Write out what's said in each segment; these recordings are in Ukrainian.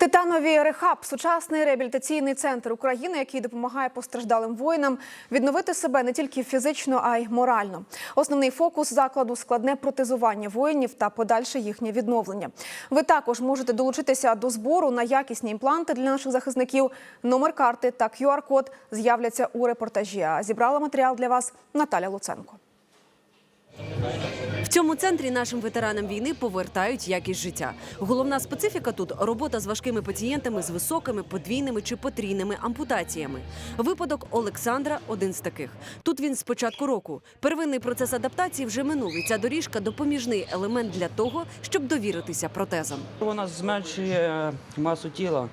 Титанові рехаб сучасний реабілітаційний центр України, який допомагає постраждалим воїнам відновити себе не тільки фізично, а й морально. Основний фокус закладу складне протезування воїнів та подальше їхнє відновлення. Ви також можете долучитися до збору на якісні імпланти для наших захисників. Номер карти та QR-код з'являться у репортажі. А зібрала матеріал для вас Наталя Луценко. В цьому центрі нашим ветеранам війни повертають якість життя. Головна специфіка тут робота з важкими пацієнтами з високими, подвійними чи потрійними ампутаціями. Випадок Олександра один з таких. Тут він з початку року. Первинний процес адаптації вже минув. І ця доріжка допоміжний елемент для того, щоб довіритися протезам. Вона зменшує масу тіла,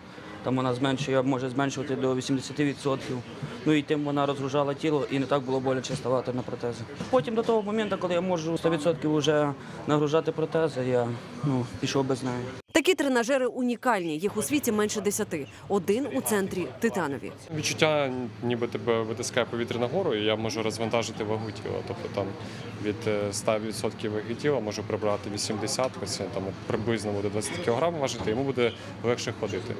там вона зменшує, може зменшувати до 80%. Ну і тим вона розгружала тіло і не так було боляче ставати на протези. Потім до того моменту, коли я можу 100% вже нагружати протези, я ну, пішов без неї. Такі тренажери унікальні. Їх у світі менше десяти. Один у центрі Титанові. Відчуття, ніби тебе витискає повітря нагору, і я можу розвантажити вагу тіла. Тобто там від е, 100% ваги тіла можу прибрати 80, пацієнт там приблизно буде 20 кг важити, йому буде легше ходити.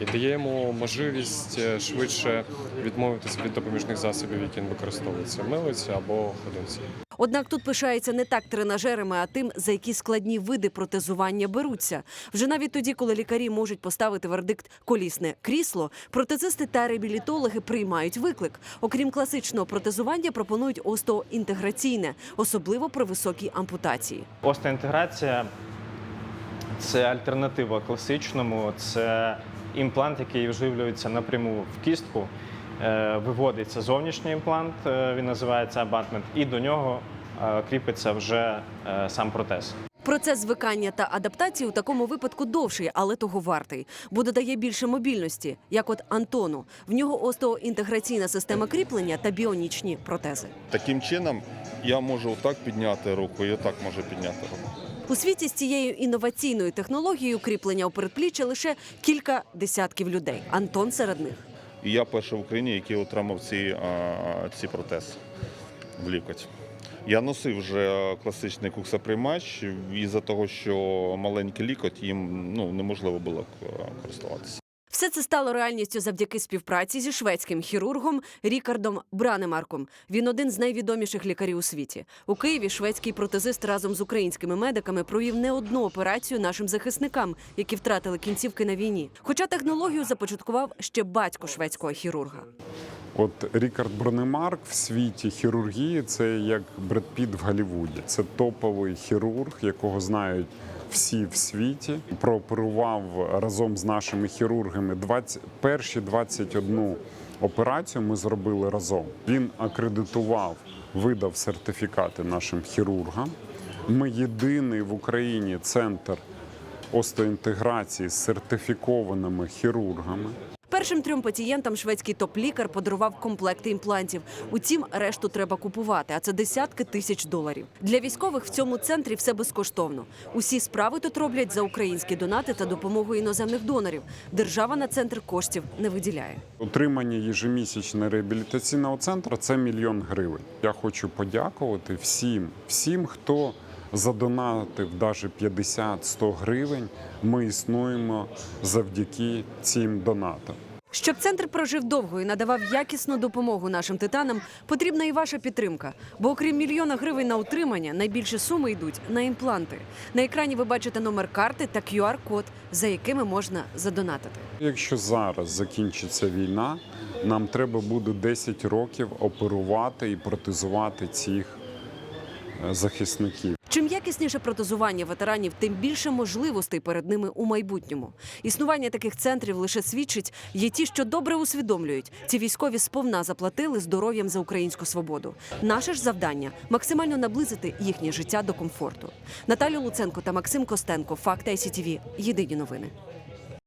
І дає йому можливість е, швидше відмовитися від допоміжних засобів, які він використовує. Це милиці або ходунці. Однак тут пишається не так тренажерами, а тим, за які складні види протезування беруться. Вже навіть тоді, коли лікарі можуть поставити вердикт колісне крісло, протезисти та реабілітологи приймають виклик. Окрім класичного протезування, пропонують остеоінтеграційне, особливо при високій ампутації. Остеоінтеграція це альтернатива класичному, це імплант, який вживлюється напряму в кістку. Е, Виводиться зовнішній імплант, е, він називається абатмент, і до нього е, кріпиться вже сам протез. Процес звикання та адаптації у такому випадку довший, але того вартий, бо додає більше мобільності, як от Антону. В нього остеоінтеграційна система кріплення та біонічні протези. Таким чином я можу отак підняти руку, і отак можу підняти руку. У світі з цією інноваційною технологією кріплення у передпліччя лише кілька десятків людей. Антон серед них. І я перший в Україні, який отримав ці, ці протези в лікоть. Я носив вже класичний куксоприймач, із-за того, що маленький лікоть їм ну, неможливо було е, користуватися. Все це стало реальністю завдяки співпраці зі шведським хірургом Рікардом Бранемарком. Він один з найвідоміших лікарів у світі. У Києві шведський протезист разом з українськими медиками провів не одну операцію нашим захисникам, які втратили кінцівки на війні. Хоча технологію започаткував ще батько шведського хірурга. От Рікард Бронемарк в світі хірургії це як Бред Піт в Голлівуді. Це топовий хірург, якого знають всі в світі. Прооперував разом з нашими хірургами 20, перші 21 операцію. Ми зробили разом. Він акредитував, видав сертифікати нашим хірургам. Ми єдиний в Україні центр остеоінтеграції з сертифікованими хірургами. Першим трьом пацієнтам шведський топ-лікар подарував комплекти імплантів. Утім, решту треба купувати, а це десятки тисяч доларів. Для військових в цьому центрі все безкоштовно. Усі справи тут роблять за українські донати та допомогу іноземних донорів. Держава на центр коштів не виділяє. Утримання єжемісячного реабілітаційного центру це мільйон гривень. Я хочу подякувати всім, всім, хто задонатив навіть 50-100 гривень. Ми існуємо завдяки цим донатам. Щоб центр прожив довго і надавав якісну допомогу нашим титанам, потрібна і ваша підтримка. Бо окрім мільйона гривень на утримання, найбільші суми йдуть на імпланти. На екрані ви бачите номер карти та QR-код, за якими можна задонатити. Якщо зараз закінчиться війна, нам треба буде 10 років оперувати і протезувати цих е, захисників. Чим якісніше протезування ветеранів, тим більше можливостей перед ними у майбутньому. Існування таких центрів лише свідчить, є ті, що добре усвідомлюють. Ці військові сповна заплатили здоров'ям за українську свободу. Наше ж завдання максимально наблизити їхнє життя до комфорту. Наталю Луценко та Максим Костенко. Факт ICTV. Єдині новини.